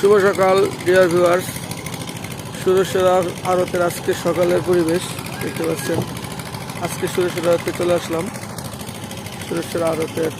শুভ সকাল dear viewers সুরেশ্বরা আড়তের আজকে সকালের পরিবেশ, দেখতে পাচ্ছেন। আজকে সুরেশ্বর আরতে চলে আসলাম। সুরেশ্বর আড়তের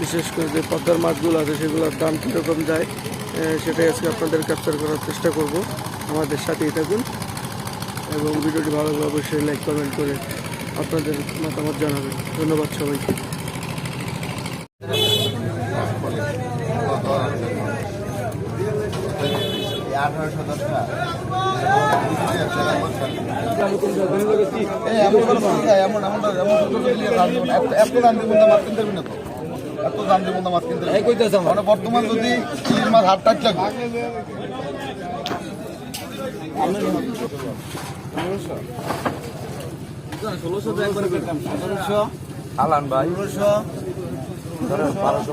বিশেষ করে যে পদ্মার মাছগুলো আছে, সেগুলোর দাম কীরকম যায় সেটাই আজকে আপনাদের ক্যাপচার করার চেষ্টা করব। আমাদের সাথেই থাকুন। এবং ভিডিওটি ভালো অবশ্যই লাইক কমেন্ট করে আপনাদের মতামত জানাবেন। ধন্যবাদ সবাইকে। আঠারো এমন এমন এমন এত দাম দিব না মাছ না তো এত দাম দিব না মাছ কিনতে মানে বর্তমান যদি তিন মাস হাট টাট লাগবে। ষোলোশো। আলান ভাই। ষোলোশো। ধরেন বারোশো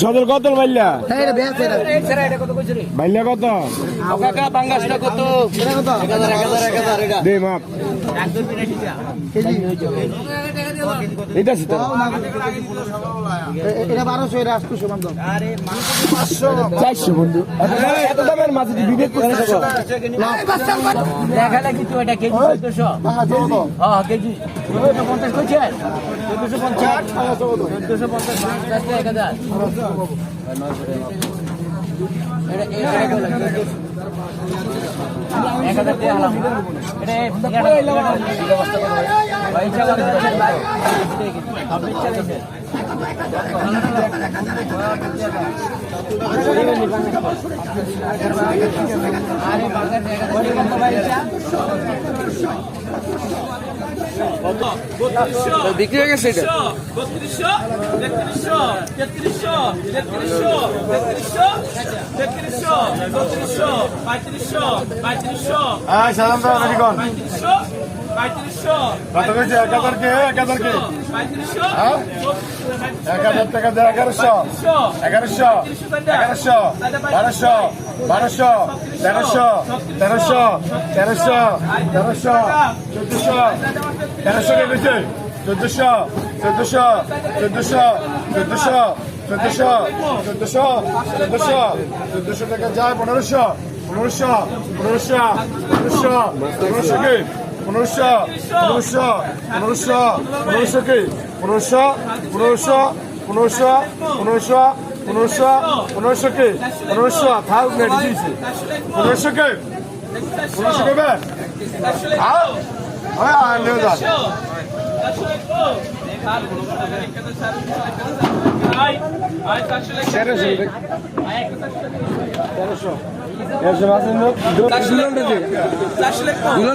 সদর কত বাইল্লা বাইল্লা কত? কত? দে মাপ। এটা তো এটা বারোশো এটা আটশো মান দাম চারশো বন্ধু। এত দামের মাছ বিবেক করে দেখালে কিন্তু এটা কেজি চোদ্দশো? হ্যাঁ কেজি। চোদ্দশো পঞ্চাশ করছে চোদ্দশো পঞ্চাশ? চোদ্দশো পঞ্চাশ। এক হাজার। এটা এটা কইলাম, এক হাজার দিয়ে হলাম এটা বিক্রি হয়ে গেছে এটা? বত্রিশশো তেত্রিশশো তেত্রিশশো তেত্রিশশো তেত্রিশশো তেত্রিশশো বত্রিশশো পঁয়ত্রিশশো পঁয়ত্রিশশো পঁয়ত্রিশশো কত কইছে এক হাজার কে? এক হাজার কে? হ্যাঁ? এক হাজার টাকা দে এগারোশো। এগারোশো। এগারোশো। বারোশো। বারোশো। তেরোশো। তেরোশো। তেরোশো। তেরোশো। চোদ্দশো। তেরোশো কে বেশি চোদ্দশো। চোদ্দশো। চোদ্দশো। চোদ্দশো। চোদ্দশো। চোদ্দশো। চোদ্দশো। চোদ্দশো টাকা যায় পনেরোশো। পনেরোশো। পনেরোশো। পনেরোশো। পনেরোশো কি? পনেরোশো পনেরোশো পনেরোশো পনেরোশো কি? পনেরোশো পনেরোশো পনেরোশো পনেরোশো পনেরোশো পনেরোশো কি? পনেরোশো থাউজেন্ড দিয়েছি। পনেরোশো কে? পনেরোশো কেবে হ্যাঁ হ্যাঁ আনলেও যান।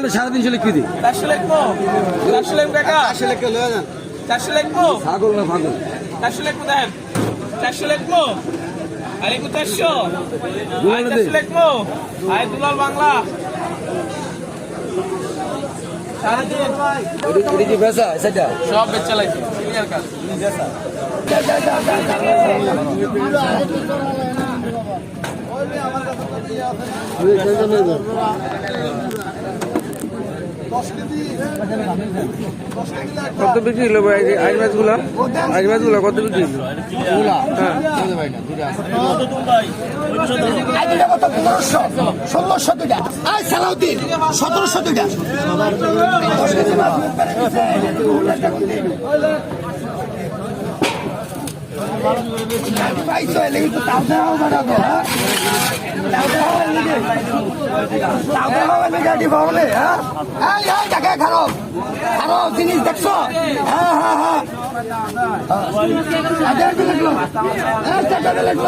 সাড়ে তিনশো লিখি দিই চারশো লিখব ফাগল না ফাগল চারশো লিখব দেন চারশো লিখব আরে চারশো চারশো লিখব আরে দুলাল বাংলা সব বেচা লাগছে সিনিয়র কাজ আমার কাছে কত বিক্রি হলো ভাই? এই আইজ মাছগুলা? আজ মাছগুলা কত বিক্রি হলো হ্যাঁ। ষোলোশো দুইটা। আয় সালাউদ্দিন সতেরোশো দুইটা। খারাপ খারাপ জিনিস দেখছ হ্যাঁ হ্যাঁ হ্যাঁ হাজার লাগল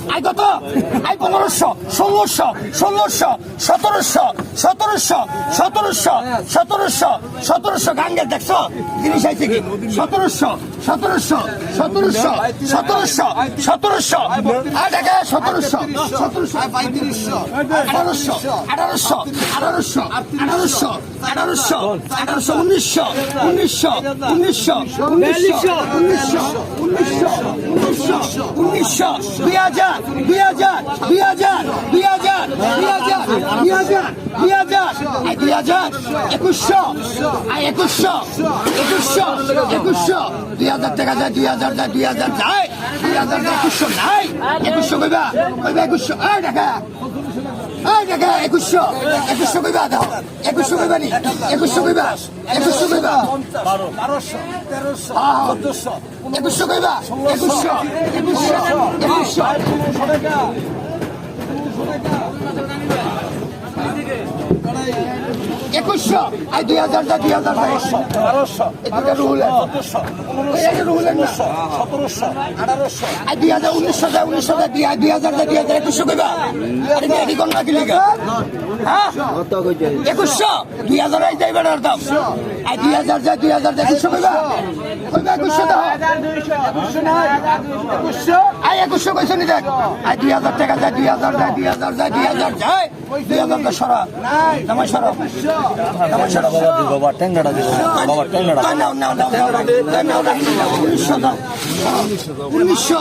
আই কত? আই পনেরোশো, ষোলোশো ষোলোশো, সতেরোশো সতেরোশো সতেরোশো সতেরোশো সতেরোশো গাঙ্গে দেখছ? জিনিস আছে কি? সতেরোশো সতেরোশো সতেরোশো সতেরোশো সতেরোশো। আর দেখে, সতেরোশো সতেরোশো, আঠারোশো আঠারোশো আঠারোশো আঠারোশো আঠারোশো আঠারোশো উনিশশো উনিশশো উনিশশো উনিশশো উনিশশো উনিশশো উনিশশো উনিশশো, দুই হাজার দুই হাজার দুই হাজার দুই হাজার দুই হাজার দুই হাজার দুই হাজার দুই হাজার একুশশো একুশশো একুশশো একুশশো দুই হাজার টাকা যায় দুই হাজার যায় দুই হাজার যায় দুই হাজার একুশশো নাই একুশশো কইবা কইবা একুশশো টাকা একুশশো। একুশশো কইবা দাও একুশশো কইবা নি? একুশশো কইবা? একুশশো কইবা? একুশশো কইবা? একুশশো। একুশশো। একুশশো। একুশশো এই দুই হাজার যা দুই হাজার একশো এটা রুহুল এটা রুহুল সতেরোশো আঠারোশো এই দুই হাজার উনিশশো যা উনিশশো যা দুই দুই হাজার যা দুই হাজার একুশশো কইবা আরে কোন রাখি লিগা হ্যাঁ একুশশো দুই হাজার এই যাইবে না দাম এই দুই হাজার যা দুই হাজার যা একুশশো কইবা কইবা একুশশো দাও আই একুশশো কইছো নি দেখ আই দুই হাজার টাকা যায় দুই হাজার যায় দুই হাজার যায় দুই হাজার যায় দুই হাজার সরা সরা সেটা বাবা দিব বাবা ট্যাংরাটা দিব বাবা ট্যাংরাটা উনিশশো উনিশশো